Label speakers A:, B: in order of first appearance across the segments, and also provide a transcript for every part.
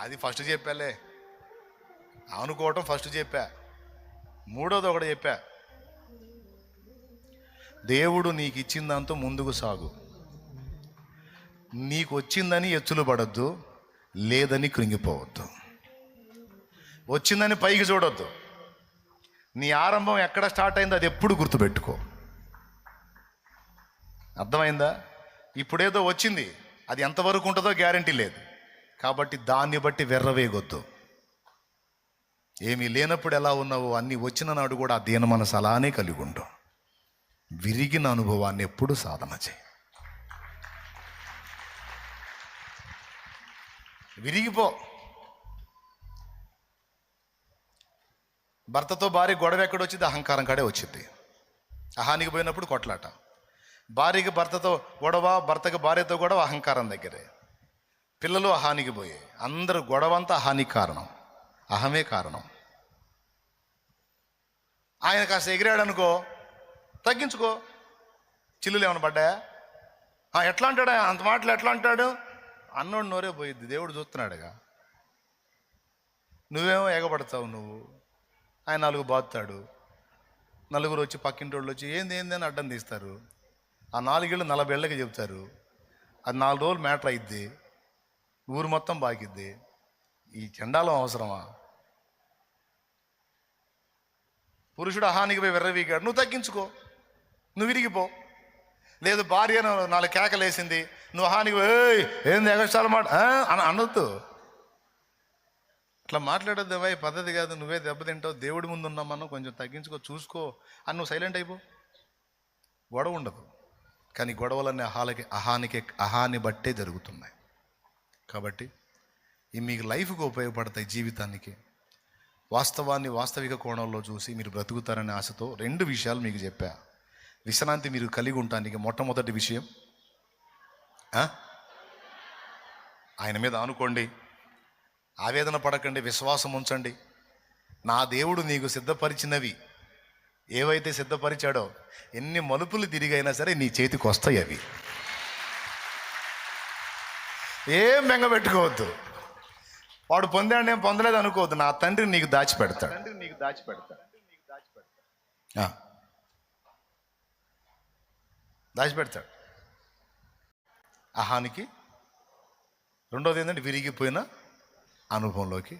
A: అది ఫస్ట్ చెప్పాలే. అనుకోవటం ఫస్ట్ చెప్పా. మూడోది ఒకటి చెప్పా. దేవుడు నీకు ఇచ్చిన దాంతో ముందుకు సాగు. నీకు వచ్చిందని ఎచ్చులు పడద్దు లేదని కృంగిపోవద్దు. వచ్చిందని పైకి చూడొద్దు. నీ ఆరంభం ఎక్కడ స్టార్ట్ అయిందో అది ఎప్పుడు గుర్తుపెట్టుకో. అర్థమైందా? ఇప్పుడేదో వచ్చింది. అది ఎంతవరకు ఉంటుందో గ్యారంటీ లేదు. కాబట్టి దాన్ని బట్టి వెర్రవేయొద్దు. ఏమీ లేనప్పుడు ఎలా ఉన్నావో అన్నీ వచ్చిన నాడు కూడా ఆ దీన మనసు అలానే కలిగి ఉండు విరిగిన అనుభవాన్ని ఎప్పుడు సాధన చేయి. విరిగిపో. భర్తతో భార్య గొడవ ఎక్కడ వచ్చింది అహంకారం కాడే వచ్చింది. అహానికి పోయినప్పుడు కొట్లాట. భార్యకి భర్తతో గొడవ భర్తకి భార్యతో గొడవ అహంకారం దగ్గరే. పిల్లలు అహానికి పోయాయి అందరు గొడవంతా హానికి కారణం. అహమే కారణం. ఆయన కాస్త ఎగిరాడు అనుకో తగ్గించుకో. చిల్లులు ఏమైనా పడ్డాయా? ఆ, ఎట్లా అంటాడు అంత మాటలు ఎట్లా అంటాడు అన్నోడు నోరే పోయిద్ది. దేవుడు చూస్తున్నాడుగా. నువ్వేమో ఎగబడతావు నువ్వు. ఆయన నాలుగు బాతుతాడు నలుగురు వచ్చి పక్కింటి వాళ్ళు వచ్చి ఏంది ఏంది? అని అడ్డం తీస్తారు. ఆ నాలుగేళ్ళు నలభై ఏళ్ళకి చెప్తారు అది నాలుగు రోజులు మ్యాటర్ అయిద్ది. ఊరు మొత్తం బాకిద్ది ఈ చండాలం అవసరమా? పురుషుడు అహానికి పోయి విర్రవీగాడు నువ్వు తగ్గించుకో. నువ్వు విరిగిపో లేదు భార్య నాలుగు కేకలేసింది. నువ్వు అహానికి పోయి, "ఏయ్, ఏంది ఎగస్టాల మాట? అని అనొద్దు. అట్లా మాట్లాడద్దు ఈ పద్ధతి కాదు. నువ్వే దెబ్బతింటావు దేవుడి ముందు ఉన్నామన్నా కొంచెం తగ్గించుకో చూసుకో. అని నువ్వు సైలెంట్ అయిపో. గొడవ ఉండదు. కానీ గొడవలన్నీ అహాలకి అహానికి అహాన్ని బట్టే జరుగుతున్నాయి. కాబట్టి ఇవి మీకు లైఫ్కి ఉపయోగపడతాయి జీవితానికి. వాస్తవాన్ని వాస్తవిక కోణంలో చూసి మీరు బ్రతుకుతారనే ఆశతో రెండు విషయాలు మీకు చెప్పా. విశ్రాంతి మీరు కలిగి ఉండటానికి మొట్టమొదటి విషయం ఆయన మీద ఆనుకోండి. ఆవేదన పడకండి విశ్వాసం ఉంచండి. నా దేవుడు నీకు సిద్ధపరిచినవి. ఏవైతే సిద్ధపరిచాడో ఎన్ని మలుపులు తిరిగైనా సరే నీ చేతికి వస్తాయి అవి. ఏం బెంగపెట్టుకోవద్దు వాడు పొందాడు నేను పొందలేదు అనుకోవద్దు. నా తండ్రి నీకు దాచి పెడతాడు
B: నీకు దాచి పెడతా
A: ఆ. దాచి పెడతాడు అహానికి రెండోది ఏంటంటే విరిగిపోయిన అనుభవంలోకి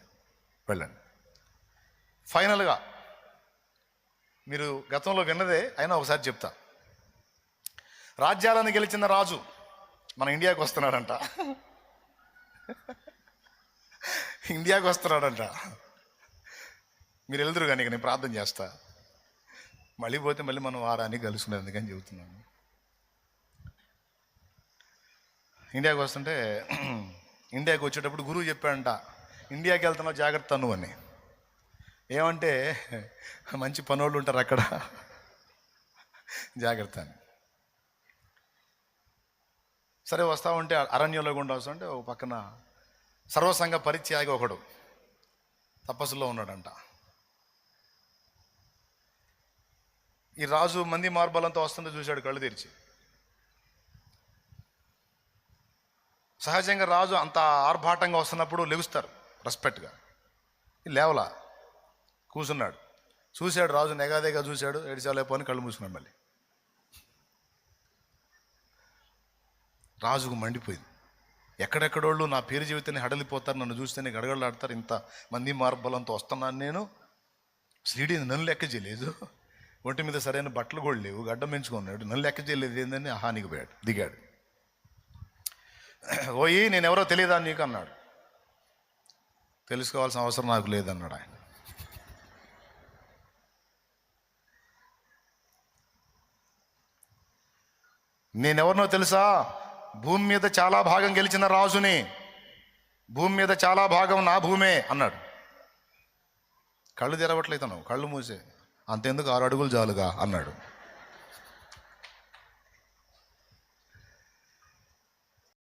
A: వెళ్ళండి. ఫైనల్గా మీరు గతంలో విన్నదే అయినా ఒకసారి చెప్తా. రాజ్యాలను గెలిచిన రాజు మన ఇండియాకి వస్తున్నాడంట. ఇండియాకి వస్తున్నాడంట. మీరు వెళ్తురు కానీ ఇక నేను ప్రార్థన చేస్తా. మళ్ళీ పోతే మళ్ళీ మనం వారానికి కలుసుకునేది అందుకని చెబుతున్నాను. ఇండియాకి వస్తుంటే ఇండియాకి వచ్చేటప్పుడు గురువు చెప్పాడంట ఇండియాకి వెళ్తున్నావు జాగ్రత్త నువ్వు అని. ఏమంటే మంచి పనోళ్ళు ఉంటారు అక్కడ. జాగ్రత్త అని. సరే వస్తా ఉంటే అరణ్యంలో గుండా వస్తుంటే ఒక పక్కన సర్వసంగ పరిత్యాగి ఒకడు తపస్సులో ఉన్నాడంట. ఈ రాజు మంది మార్బలంతో వస్తుందో చూశాడు కళ్ళు తెరిచి. సహజంగా రాజు అంత ఆర్భాటంగా వస్తున్నప్పుడు లెగుస్తారు రెస్పెక్ట్గా లేవలా కూర్చున్నాడు చూశాడు రాజు నెగాదేగా చూశాడు ఏడిచాలేపో అని కళ్ళు మూసుకున్నాడు మళ్ళీ. రాజుకు మండిపోయింది. ఎక్కడెక్కడోళ్ళు నా పేరు జీవితాన్ని హడలిపోతారు నన్ను చూస్తేనే గడగడలాడతారు ఇంత మంది మార్బలంతో వస్తున్నాను నేను. శ్రీడి నన్ను లెక్క చేయలేదు. ఒంటి మీద సరైన బట్టలు కూడా లేవు గడ్డం పెంచుకున్నాడు. నన్ను లెక్క చేయలేదు ఏందని హానికి పోయాడు దిగాడు. ఓయి నేను ఎవరో తెలియదా నీకు అన్నాడు. తెలుసుకోవాల్సిన అవసరం నాకు లేదన్నాడు ఆయన. నేనెవరినో తెలుసా? భూమి మీద చాలా భాగం గెలిచిన రాజుని భూమి మీద చాలా భాగం నా భూమే అన్నాడు. కళ్ళు తెరవట్లేదు నువ్వు కళ్ళు మూసే. అంతెందుకు ఆరు అడుగులు జాలుగా అన్నాడు.